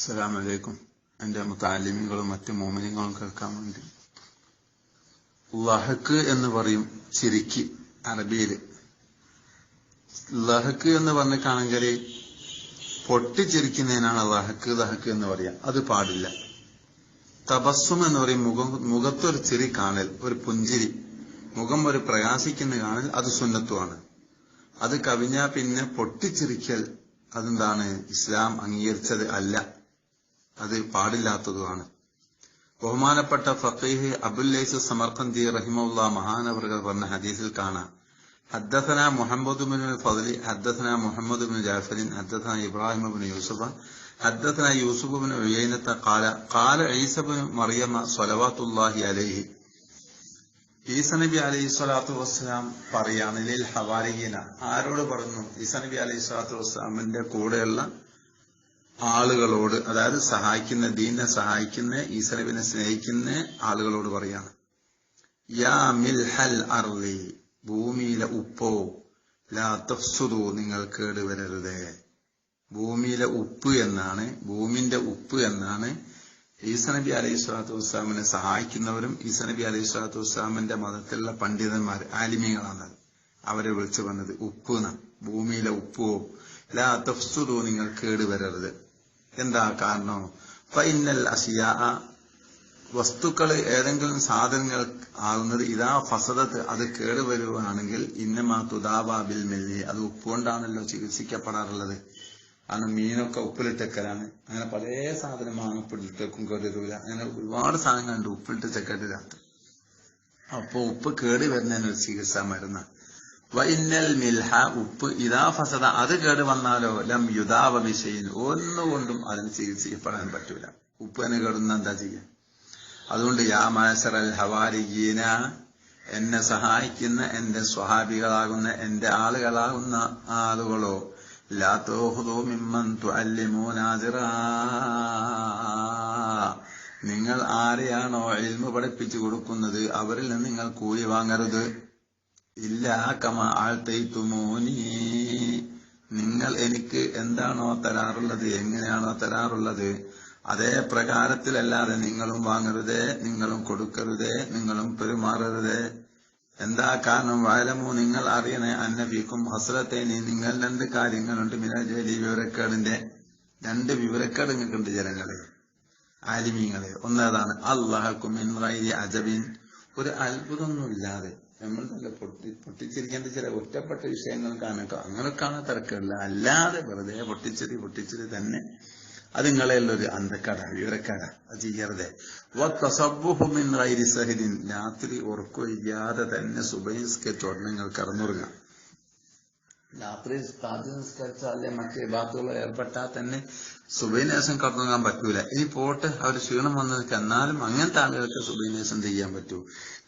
അസ്സലാമു വലൈക്കും എന്റെ മുത്താലിമികളും മറ്റു മോമിനിങ്ങളും കേൾക്കാൻ വേണ്ടി. ലഹക്ക് എന്ന് പറയും ചിരിക്ക് അറബിയിൽ ലഹക്ക് എന്ന് പറഞ്ഞിട്ടാണെങ്കിൽ പൊട്ടിച്ചിരിക്കുന്നതിനാണ് ലഹക്ക് ലഹക്ക് എന്ന് പറയാം. അത് പാടില്ല. തപസ്സും എന്ന് പറയും മുഖം മുഖത്തൊരു ചിരി കാണൽ ഒരു പുഞ്ചിരി. മുഖം ഒരു പ്രകാശിക്കുന്ന കാണൽ അത് സുന്നത്തുമാണ് അത് കവിഞ്ഞാ പിന്നെ പൊട്ടിച്ചിരിക്കൽ അതെന്താണ്? ഇസ്ലാം അംഗീകരിച്ചത് അല്ല. അത് പാടില്ലാത്തതുമാണ് ബഹുമാനപ്പെട്ട ഫക്കീഹ് അബുല്ലൈസ് സമർഖന്തി റഹിമുള്ള മഹാനവറുകൾ പറഞ്ഞ ഹദീസിൽ കാണാം حدثنا محمد بن الفضل حدثنا محمد بن جعفر حدثنا إبراهيم بن يوسف حدثنا يوسف بن عيينة قال قال عيسى بن مريم صلوات الله عليه ഈസ നബി അലൈഹി സ്വലാത്തു വസ്സലാം പറയാണ് ലിൽ ഹവാരിയന ആരോട് പറഞ്ഞു ഈസ നബി അലൈഹി സ്വലാത്തു വസ്സലാമിന്റെ കൂടെയുള്ള ആളുകളോട് അതായത് സഹായിക്കുന്ന ദീനെ സഹായിക്കുന്ന ഈസ സ്നേഹിക്കുന്ന ആളുകളോട് പറയാണ്. യാ മിൽ ഹൽ അർലി ഭൂമിയിലെ ഉപ്പോ ലാ തഫ്സുദു നിങ്ങൾ കേടുവരരുത്. ഭൂമിയിലെ ഉപ്പ് എന്നാണ് ഭൂമിന്റെ ഉപ്പ് എന്നാണ് ഈസനബി അലൈഹി സ്വലാത്തു വസ്സലാമിനെ സഹായിക്കുന്നവരും ഈസനബി അലൈഹി സ്വലാത്തു വസ്സലാമിന്റെ മതത്തിലുള്ള പണ്ഡിതന്മാർ ആലിമികളാണ് അവരെ വിളിച്ചു വന്നത് ഉപ്പ് എന്നാണ്. ഭൂമിയിലെ ഉപ്പോ ലാ തഫ്സുദു നിങ്ങൾ കേടുവരരുത്. എന്താ കാരണം? ഫൈനൽ അസിയ വസ്തുക്കൾ ഏതെങ്കിലും സാധനങ്ങൾ ആകുന്നത് ഇതാ ഫസദത്ത് അത് കേടുവരുവാണെങ്കിൽ ഇന്നമാ തുദാബാബിൽ മെല്ലി അത് ഉപ്പുകൊണ്ടാണല്ലോ ചികിത്സിക്കപ്പെടാറുള്ളത്. കാരണം മീനൊക്കെ ഉപ്പിലിട്ടക്കലാണ്. അങ്ങനെ പല സാധനമാണ് ഉപ്പിലിട്ടേക്കും കേടരൂല അങ്ങനെ ഒരുപാട് സാധനങ്ങളുണ്ട് ഉപ്പിലിട്ട് കേടില്ലാത്ത അപ്പൊ ഉപ്പ് കേടി വരുന്നതിനൊരു ചികിത്സാ മരുന്ന് വൈന്നൽ മിൽഹ ഉപ്പ് ഇതാ ഫസദ അത് കേട് വന്നാലോ ലം യുദാവ വിഷയിൻ ഒന്നുകൊണ്ടും അതിന് ചികിത്സിക്കപ്പെടാൻ പറ്റൂല. ഉപ്പ് തന്നെ കേടുന്ന എന്താ ചെയ്യാ? അതുകൊണ്ട് യാ ഹവാരിയീന എന്നെ സഹായിക്കുന്ന എന്റെ സ്വഹാബികളാകുന്ന എന്റെ ആളുകളാകുന്ന ആളുകളോ ലാ തോഹുദോ മിമ്മൻ തുഅല്ലിമൂ നിങ്ങൾ ആരെയാണോ ഇൽമ പഠിപ്പിച്ചു കൊടുക്കുന്നത് അവരിൽ നിന്ന് നിങ്ങൾ കൂലി വാങ്ങരുത്. ഇല്ല കമ ആഴ്ത്തൈത്തുമോനി നിങ്ങൾ എനിക്ക് എന്താണോ തരാറുള്ളത് എങ്ങനെയാണോ തരാറുള്ളത് അതേ പ്രകാരത്തിലല്ലാതെ നിങ്ങളും വാങ്ങരുതേ നിങ്ങളും കൊടുക്കരുതേ നിങ്ങളും പെരുമാറരുതേ. എന്താ കാരണം? വാലമോ നിങ്ങൾ അറിയണേ അന്നബിക്കും ഹസ്രത്തേനി നിങ്ങൾ രണ്ട് കാര്യങ്ങളുണ്ട് മിനാജലി വിവരക്കേടിന്റെ രണ്ട് വിവരക്കേട് നിങ്ങൾക്കുണ്ട് ജനങ്ങളെ ആലിമീങ്ങളെ. ഒന്നേതാണ് അള്ളാഹക്കും അജബിൻ. ഒരു അത്ഭുതമൊന്നുമില്ലാതെ നമ്മൾ നല്ല പൊട്ടി പൊട്ടിച്ചിരിക്കേണ്ട ചില ഒറ്റപ്പെട്ട വിഷയങ്ങൾ കാണട്ടോ അങ്ങനെ കാണാൻ തിരക്കില്ല അല്ലാതെ വെറുതെ പൊട്ടിച്ചെറി പൊട്ടിച്ചെറി തന്നെ അത് നിങ്ങളെയുള്ളൊരു അന്ധക്കട വിവരക്കട. അത് ചെയ്യരുത്. വസബുഹുമിൻ സഹിദിൻ രാത്രി ഉറക്കൊഴിയാതെ തന്നെ സുബൈസ്കെ നിങ്ങൾ കടന്നുറങ്ങാം രാത്രി അല്ലെ മറ്റേ ബാത്തുകൾ ഏർപ്പെട്ടാൽ തന്നെ സുബൈനേശം കടന്നുറങ്ങാൻ പറ്റൂല. ഇനി പോട്ട് അവർ ക്ഷീണം വന്ന് എന്നാലും അങ്ങനത്തെ ആളുകൾക്ക് സുബൈനേശം ചെയ്യാൻ പറ്റൂ.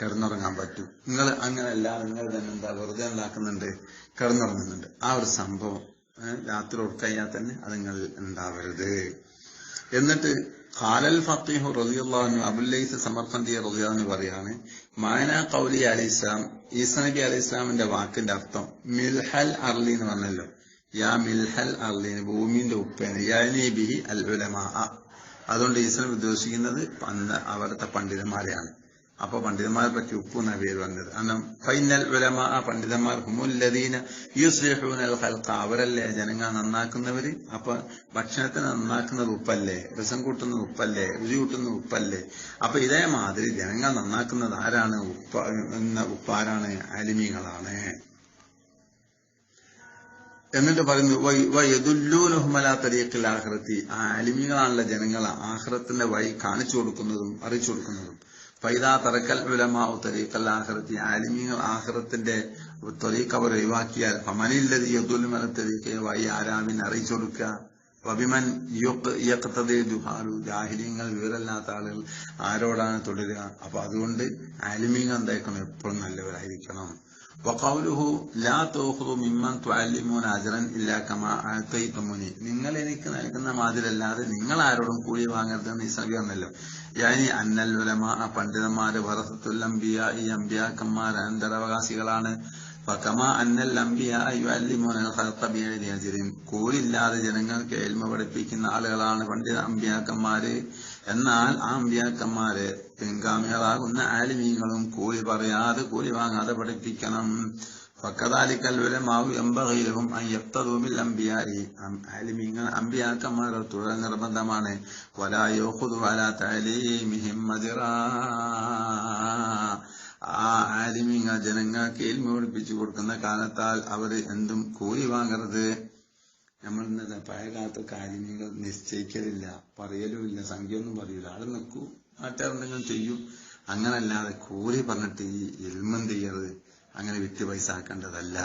കിടന്നുറങ്ങാൻ പറ്റൂ. നിങ്ങൾ അങ്ങനെ അങ്ങനെയല്ല നിങ്ങൾ തന്നെ എന്താ വെറുതെ ഉണ്ടാക്കുന്നുണ്ട് കിടന്നുറങ്ങുന്നുണ്ട്. ആ ഒരു സംഭവം രാത്രി ഉറക്കഴിയാൽ തന്നെ അത് നിങ്ങൾ ഉണ്ടാവരുത്. എന്നിട്ട് ഖാലൽ ഫത്തിഹു റളിയല്ലാഹു അബുല്ലൈസ് സമർപ്പന്തി റളിയല്ലാഹു പറയാണ് മാന കൗലി അലി ഇസ്ലാം ഈസ നബി അലൈഹി ഇസ്ലാമിന്റെ വാക്കിന്റെ അർത്ഥം മിൽഹൽ അർലി എന്ന് പറഞ്ഞല്ലോ. യാ മിൽഹൽ അർലി ഭൂമിന്റെ ഉപ്പേന് യാനി ബിഹി അൽ ഉലമാ. അതുകൊണ്ട് ഈസ്ലാം ഉദ്ദേശിക്കുന്നത് അവിടുത്തെ പണ്ഡിതന്മാരെയാണ്. അപ്പൊ പണ്ഡിതന്മാരെ പറ്റി ഉപ്പ് എന്ന പേര് വന്നത്. കാരണം ഫൈനൽ വിലമ ആ പണ്ഡിതന്മാർ ഹുമുല്ലദീന യുസ്ലിഹൂനൽ ഹൽക്ക അവരല്ലേ ജനങ്ങൾ നന്നാക്കുന്നവര്? അപ്പൊ ഭക്ഷണത്തിന് നന്നാക്കുന്നത് ഉപ്പല്ലേ? രസം കൂട്ടുന്ന ഉപ്പല്ലേ? രുചി കൂട്ടുന്ന ഉപ്പല്ലേ? അപ്പൊ ഇതേമാതിരി ജനങ്ങൾ നന്നാക്കുന്നത് ആരാണ്? ഉപ്പ എന്ന ഉപ്പാരാണ്? അലിമികളാണ് എന്നിട്ട് പറയുന്നു ആഹ്റത്തി ആ അലിമികളാണല്ലോ ജനങ്ങൾ ആഹ്റത്തിന്റെ വഴി കാണിച്ചു കൊടുക്കുന്നതും അറിയിച്ചു കൊടുക്കുന്നതും. ഫൈദാ തറക്കൽ ഉലമാ തരീഖൽ ആഹ്റത്തി ആലിമീങ്ങൾ ആഹ്റത്തിന്റെ തൊലീഖ് അവർ ഒഴിവാക്കിയാൽ ഫമനില്ലത് യദുൽമല തരീഖെ വൈ ആരാമിനെ അറിയിച്ചു കൊടുക്കുക. വബിമൻ ദുഹാലു ജാഹിര്യങ്ങൾ വിവരമില്ലാത്ത ആളുകൾ ആരോടാണ് തുടരുക? അപ്പൊ അതുകൊണ്ട് ആലിമീങ്ങൾ എന്തായിരിക്കണം? എപ്പോഴും നല്ലവരായിരിക്കണം. വഖൗലുഹു ലാ തൗഖുദു മിമ്മൻ തുഅല്ലിമൂന അജ്റൻ ഇല്ലാ കമാ ആതൈതുമുനി നിങ്ങൾ എനിക്ക് നൽകുന്ന മാതിരല്ലാതെ നിങ്ങൾ ആരോടും കൂലി വാങ്ങരുതെന്ന് ഈ സഭ പറഞ്ഞല്ലോ. യാനി അന്നൽ ഉലമ പണ്ഡിതന്മാര് വറസത്തുൽ അംബിയ ഈ അംബിയാക്കന്മാർ അനന്തരാവകാശികളാണ്. ഫക്കമ അന്നൽ അംബിയ യുഅല്ലിമൂനൽ ഖൽഖ ബിഗൈരി അജ്റിൻ കൂലില്ലാതെ ജനങ്ങൾക്ക് എൽമ പഠിപ്പിക്കുന്ന ആളുകളാണ് പണ്ഡിത അമ്പിയാക്കന്മാര് എന്നാൽ ആ അമ്പിയാക്കന്മാര് പിൻഗാമികളാകുന്ന ആലിമീങ്ങളും കൂലി പറയാതെ കൂലി വാങ്ങാതെ പഠിപ്പിക്കണം. പക്കതാലിക്കൽ വിലമാവു എമ്പകയിലും യക്തദൂമിൽ അമ്പിയായി ആലിമീങ്ങൾ അമ്പിയാക്കന്മാരെ തുടർ നിർബന്ധമാണ്. വലായോഹുദു വലാ ആ ആലിമീങ്ങൾ ജനങ്ങൾക്ക് ഏൽമി പഠിപ്പിച്ചു കൊടുക്കുന്ന കാലത്താൽ അവർ എന്തും കൂലി വാങ്ങരുത്. നമ്മൾ ഇന്നത്തെ പഴയ കാലത്ത് കാര്യങ്ങൾ നിശ്ചയിക്കലില്ല പറയലുമില്ല സംഖ്യ ഒന്നും പറയൂല. ആൾ നിൽക്കൂ നാട്ടുകാരെന്തെങ്കിലും ചെയ്യും. അങ്ങനല്ലാതെ കൂലി പറഞ്ഞിട്ട് ഈ ഇൽമം ചെയ്യരുത്. അങ്ങനെ വിറ്റ് പൈസ ആക്കേണ്ടതല്ല.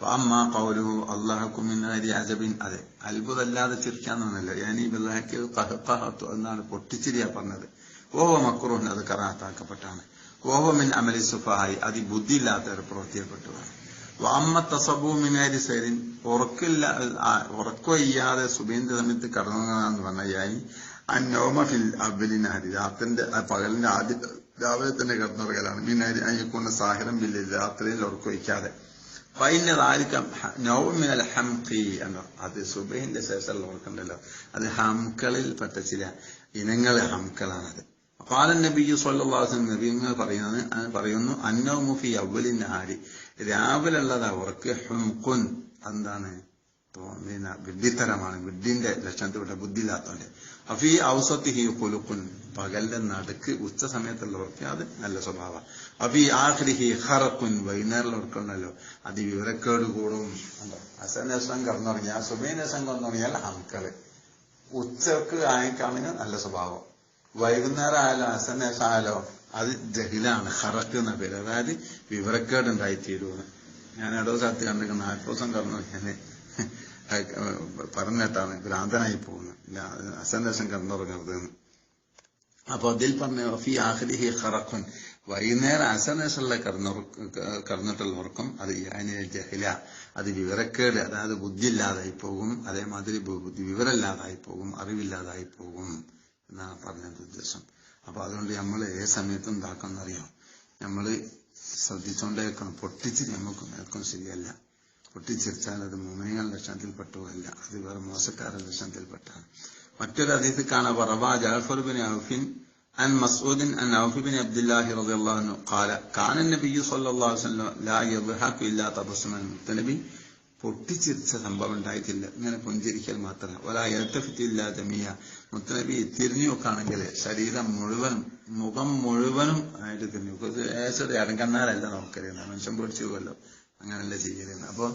അമ്മ കൗലുഹു അള്ളാഹുക്കുമിനാരി അജബിൻ. അതെ അത്ഭുതമല്ലാതെ ചിരിക്കാന്നൊന്നല്ല ഞാൻ എന്നാണ് പൊട്ടിച്ചിരിയാ പറഞ്ഞത്. ഓവ മക്കുറുഹൻ അത് കറാത്താക്കപ്പെട്ടാണ്. ഓവമിൻ മിൻ അമലി സുഫായി അതി ബുദ്ധിയില്ലാത്തവർ പ്രവർത്തിയപ്പെട്ടതാണ് വാമ്മ തസബൂമിനാരി സൈരിൻ ഉറക്കില്ല ഉറക്കുവയ്യാതെ സുബീന്ദ്ര സമയത്ത് കടന്നതാന്ന് പറഞ്ഞായി അന്നോമ ഫിൽ അബ്ബലിനാരി രാത്രിന്റെ പകലിന്റെ ആദ്യ രാവിലെ തന്നെ കിടന്നുറങ്ങലാണ്. മീനാരി അയ്യക്കൊണ്ട് സാഹരം ബില്ല രാത്രിയിൽ ഉറക്കൊഴിക്കാതെ ഫൈനതായിരിക്കാം നൗമിനൽ ഹംഖി എന്ന അത് സുബൈന്റെ ശേഷമുള്ള ഉറക്കണ്ടല്ലോ. അത് ഹംകളിൽ പെട്ട ചില ഇനങ്ങളെ ഹംകളാണത് കാലൻ നബി സല്ലാസ് നബിങ്ങൾ പറയുന്നത് പറയുന്നു അന്നൗമുഫി അവലിൻ ഹാരി രാവിലുള്ളത് അവർക്ക് ഹുംകുൻ എന്താണ്? പിന്നെ വിഡ്ഢിത്തരമാണ്. വിഡ്ഢിന്റെ ലക്ഷണത്തിൽപ്പെട്ട ബുദ്ധിയില്ലാത്തവന്റെ അഫി ഔസത്തി ഹി കൊലുക്കുൻ പകലിന്റെ നടുക്ക് ഉച്ച സമയത്തുള്ളവർക്ക് അത് നല്ല സ്വഭാവ. അഫി ആഹ്രി ഹി ഹറക്കുൻ വൈകുന്നേരമുള്ളവർക്കുണ്ടല്ലോ അത് വിവരക്കേട് കൂടും. അസനേഷം കടന്നുറങ്ങി. ആ സുബൈനേഷം കടന്നുറങ്ങിയാൽ ഹംക്കൾ ഉച്ചയ്ക്ക് ആയിക്കാണെങ്കിൽ നല്ല സ്വഭാവം. വൈകുന്നേരം ആയാലോ അസനേഷം ആയാലോ അത് ജഹിലാണ്. ഹറക്ക് എന്ന പേര്. അതായത് വിവരക്കേട് ഉണ്ടായിത്തീരുമെന്ന് ഞാൻ ഇടോ സ്ഥലത്ത് കണ്ടിരിക്കുന്ന ദിവസം കടന്നു ഞാൻ പറഞ്ഞിട്ടാണ് ഭ്രാന്തനായി പോകുന്നത് അസന്തോഷം കടന്നുറങ്ങരുത് എന്ന് അപ്പൊ അതിൽ പറഞ്ഞ ഫി ആഹ്ലിഹി ഹറക്കുൻ വൈകുന്നേരം അസനേഷുള്ള കടന്നിട്ടുള്ള ഉറക്കം അത് യാനി ജഹില. അത് വിവരക്കേട് അതായത് ബുദ്ധിയില്ലാതായി പോകും. അതേമാതിരി വിവരമില്ലാതായി പോകും അറിവില്ലാതായി പോകും എന്നാണ് പറഞ്ഞത് ഉദ്ദേശം. അപ്പൊ അതുകൊണ്ട് നമ്മൾ ഏത് സമയത്തും ഉണ്ടാക്കാമെന്നറിയാം നമ്മൾ ശ്രദ്ധിച്ചുകൊണ്ടേക്കണം പൊട്ടിച്ച് നമുക്ക് മേൽക്കും ശരിയല്ല പൊട്ടിച്ചിരിച്ചാൽ അത് മുമനികൾ ലക്ഷണത്തിൽപ്പെട്ടുവല്ല അത് വേറെ മോശക്കാരുടെ ലക്ഷണത്തിൽപ്പെട്ടാണ് മറ്റൊരു അതിഥി കാണാൻ പറവ ജാഫർ ബിൻ ഔഫിൻ عن مسعود عن عوف بن عبد الله رضي الله عنه قال كان النبي صلى الله عليه وسلم لا يضحك الا تبسما മുത്തനബി പൊട്ടിച്ചിരിച്ച സംഭവം ഉണ്ടായിട്ടില്ല. ഇങ്ങനെ പുഞ്ചിരിക്കൽ മാത്രം. ഒരാ എഴുത്തഫിറ്റില്ല ജമിയ മുത്തനബി തിരിഞ്ഞു നോക്കുകയാണെങ്കിൽ ശരീരം മുഴുവനും മുഖം മുഴുവനും ആയിട്ട് തിരിഞ്ഞു ഏസൊരു അടങ്കണ്ണാരല്ല നോക്കരുത് മനുഷ്യൻ പൊടിച്ചു പോകല്ലോ അങ്ങനെയല്ല ചെയ്യരുത്. അപ്പൊ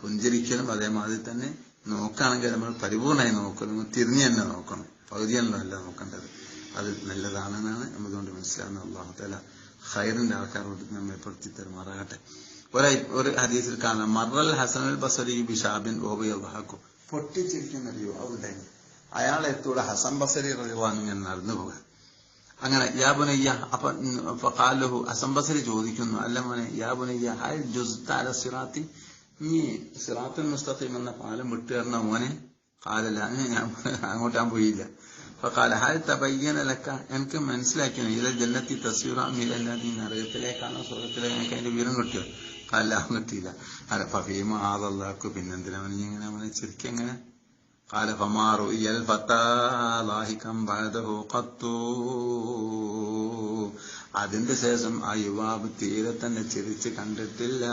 പുഞ്ചിരിക്കലും അതേമാതിരി തന്നെ നോക്കുകയാണെങ്കിൽ നമ്മൾ പരിപൂർണമായി നോക്കണം തിരിഞ്ഞു തന്നെ നോക്കണം. പകുതിയല്ല നോക്കേണ്ടത്. അത് നല്ലതാണെന്നാണ് നമ്മതുകൊണ്ട് മനസ്സിലാകുന്നത്. തല ഹൈറിന്റെ ആൾക്കാരോട് നമ്മെ പെടുത്തി തരുമാറാകട്ടെ. ഒരു ഒരു ഹദീസിൽ കാണാം മറൽ ഹസനുൽ ബസരി ബിഷാബിൻ ഓബിയാക്കും പൊട്ടിച്ചിരിക്കുന്ന ഒരു യുവാവുണ്ടായി അയാളെ എത്തൂടെ ഹസൻ ബസരി റഹ്വാൻ ഇങ്ങനെ നടന്നു പോകാൻ. അങ്ങനെ യാബുനയ്യ അപ്പൊ കാലുഹു അസംബസരി ചോദിക്കുന്നു അല്ല മോനെ യാബുനയ്യ ഹായ് ജുസ്താല സിറാത്തി? നീ സിറാത്തുൽ മുസ്തഖീം എന്ന പാലം വിട്ടുകയറുന്ന മോനെ? കാലല്ല ഞാൻ അങ്ങോട്ടാൻ പോയില്ല. ഫക്കാല ഹാൽ തപയ്യനലക്ക എനിക്ക് മനസ്സിലാക്കിയാണ് ഇത് ജന്നത്തി തസ്വീറ അമീരല്ലാതീൻ നരകത്തിലേക്കാണോ സ്വർഗത്തിലേക്കാണ് അതിന്റെ വിവരം കിട്ടിയോ? അല്ല കിട്ടിയില്ല. അല്ല ഫീമ ആദല്ലാക്കു പിന്നെന്തിനാ അവനെ ഇങ്ങനെ അവനെ ശരിക്കും എങ്ങനെ? قال فما رؤي الفتى لاهكا بعده قط. അതിന്റെ ശേഷം ആ യുവാവ് തീരെ തന്നെ ചിരിച്ച് കണ്ടിട്ടില്ല.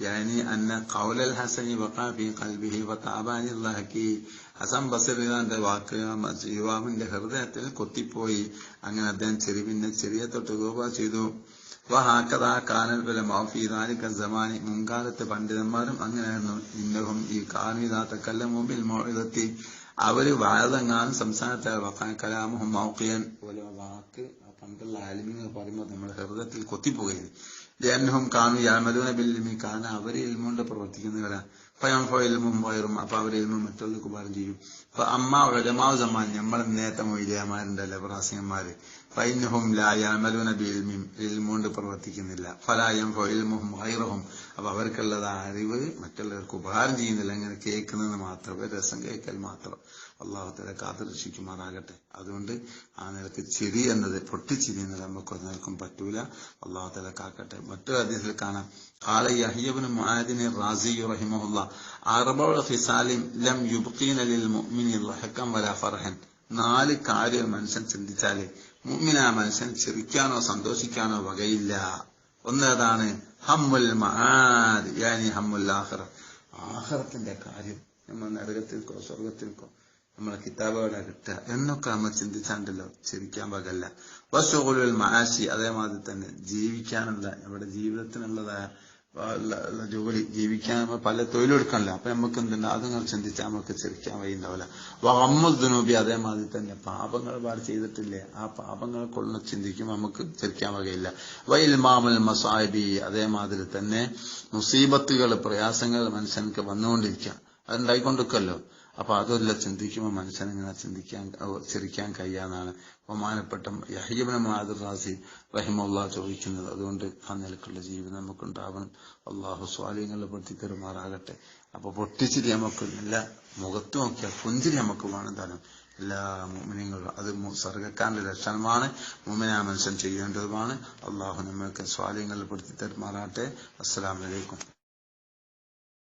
يعني أن قول الحسن وقع في قلبه وتعبان الضحكي ഹസൻ ബസറിന്റെ വാക്ക് യുവാവിന്റെ ഹൃദയത്തിൽ കൊത്തിപ്പോയി അങ്ങനെ അദ്ദേഹം ചെറി പിന്നെ ചെറിയ തൊട്ട് രൂപ ചെയ്തു വഹാക്കഥാ കാനൽ വല മാഫിദാലിക്ക സമാനി മുൻകാലത്തെ പണ്ഡിതന്മാരും അങ്ങനെയായിരുന്നു ഇന്നഹും ഈ കാനീതാത്ത കല്ല മുമ്പിൽ മോഴിതെത്തി അവര് വാഴതെങ്ങാനും സംസ്ഥാനത്തെ കലാമുഹം മൗക്കിയൻ പോലെ വാക്ക് പണ്ടുള്ള ആലിമിങ്ങൾ പറയുമ്പോൾ നമ്മുടെ ഹൃദയത്തിൽ കൊത്തിപ്പോകുകയാണ് ജയന്നഹും കാണു യാമലൂന ബില്ലിമി കാന അവർ ഇൽമുണ്ട് പ്രവർത്തിക്കുന്നവരാ ഫയം ഇൽമും വയറും അപ്പൊ അവർ ഇൽമും മറ്റുള്ളവർക്ക് ഉപകാരം ചെയ്യും. അപ്പൊ അമ്മ ഒഴമാവ് സമ്മാൻ നമ്മൾ നേരത്തെ മൊയ്ലിയമാരുണ്ടല്ലോ പ്രാസികന്മാര് പൈനഹും ലാ യാമലൂന ബി ഇൽമിം ഇൽമുണ്ട് പ്രവർത്തിക്കുന്നില്ല. ഫലായം ഫയൽമുഹും വൈറഹും അപ്പൊ അവർക്കുള്ളത് അറിവ് മറ്റുള്ളവർക്ക് ഉപകാരം ചെയ്യുന്നില്ല. അങ്ങനെ കേൾക്കുന്നത് മാത്രമേ രസം കേൾക്കൽ മാത്രം. അള്ളാഹുത്തല കാത്തുരക്ഷിക്കുമാറാകട്ടെ അതുകൊണ്ട് ആ നിലക്ക് ചിരി എന്നത് പൊട്ടിച്ചിരി എന്നത് നമുക്ക് ഒരു നിലക്കും പറ്റൂല അള്ളാഹുത്തല കാക്കട്ടെ മറ്റൊരു അദ്ദേഹത്തിൽ കാണാം قال يحيى بن معاذ الرازي رحمه الله أربع خصال لم يبقين للمؤمن ضحكا ولا فرحا നാല് കാര്യം മനുഷ്യൻ ചിന്തിച്ചാല് മുഅ്മിന മനുഷ്യൻ ചിരിക്കാനോ സന്തോഷിക്കാനോ വകയില്ല ഒന്നേതാണ് ഹമ്മുൽ മഹാദ് യാനി ഹമ്മുൽ ആഖിറ ആഖിറത്തിന്റെ കാര്യം നമ്മൾ നരകത്തിൽക്കോ സ്വർഗത്തിൽക്കോ നമ്മളെ കിതാബുകളെ കിട്ടുക എന്നൊക്കെ നമ്മൾ ചിന്തിച്ചാണ്ടല്ലോ ചിരിക്കാൻ പകല്ല വസുകുലുൽ മാശി അതേമാതിരി തന്നെ ജീവിക്കാനുള്ള നമ്മുടെ ജീവിതത്തിനുള്ളതായ ജോലി ജീവിക്കാൻ നമ്മൾ പല തൊഴിലെടുക്കണല്ലോ അപ്പൊ നമുക്ക് എന്തുണ്ട്? അതിങ്ങനെ ചിന്തിച്ചാൽ നമുക്ക് ചിരിക്കാൻ വയ്യുണ്ടാവില്ല വമ്മുദ്നൂബി അതേമാതിരി തന്നെ പാപങ്ങൾ പാട് ചെയ്തിട്ടില്ലേ? ആ പാപങ്ങളെ കൊള്ള ചിന്തിക്കുമ്പോൾ നമുക്ക് ചിരിക്കാൻ വകയില്ല. വൈൽ മാമൽ മസാബി അതേമാതിരി തന്നെ മുസീബത്തുകൾ പ്രയാസങ്ങൾ മനുഷ്യനക്ക് വന്നുകൊണ്ടിരിക്കുക. അതുണ്ടായിക്കൊണ്ടിരിക്കല്ലോ അപ്പൊ അതെല്ലാം ചിന്തിക്കുമ്പോൾ മനുഷ്യനിങ്ങനെ ചിന്തിക്കാൻ ചിരിക്കാൻ കഴിയാന്നാണ്. ബഹുമാനപ്പെട്ട യഹീബിന് മാതിർ റാസി റഹിമുള്ള ചോദിക്കുന്നത്. അതുകൊണ്ട് ആ നിലക്കുള്ള ജീവിതം നമുക്കുണ്ടാവണം. അള്ളാഹു സ്വാലിങ്ങളിൽ പെടുത്തി തെരുമാറാകട്ടെ. അപ്പൊ പൊട്ടിച്ചിരി നമുക്ക് നല്ല മുഖത്ത് നോക്കിയാൽ പുഞ്ചിരി നമുക്ക് വേണം താനും എല്ലാ മുമിനിങ്ങളും അത് സ്വർഗക്കാരന്റെ ലക്ഷണമാണ് മുമിനാ മനുഷ്യൻ ചെയ്യേണ്ടതുമാണ്. അള്ളാഹു നമ്മൾക്ക് സ്വാലിങ്ങളിൽ പെടുത്തി തരുമാറാട്ടെ അസ്സലാമലൈക്കും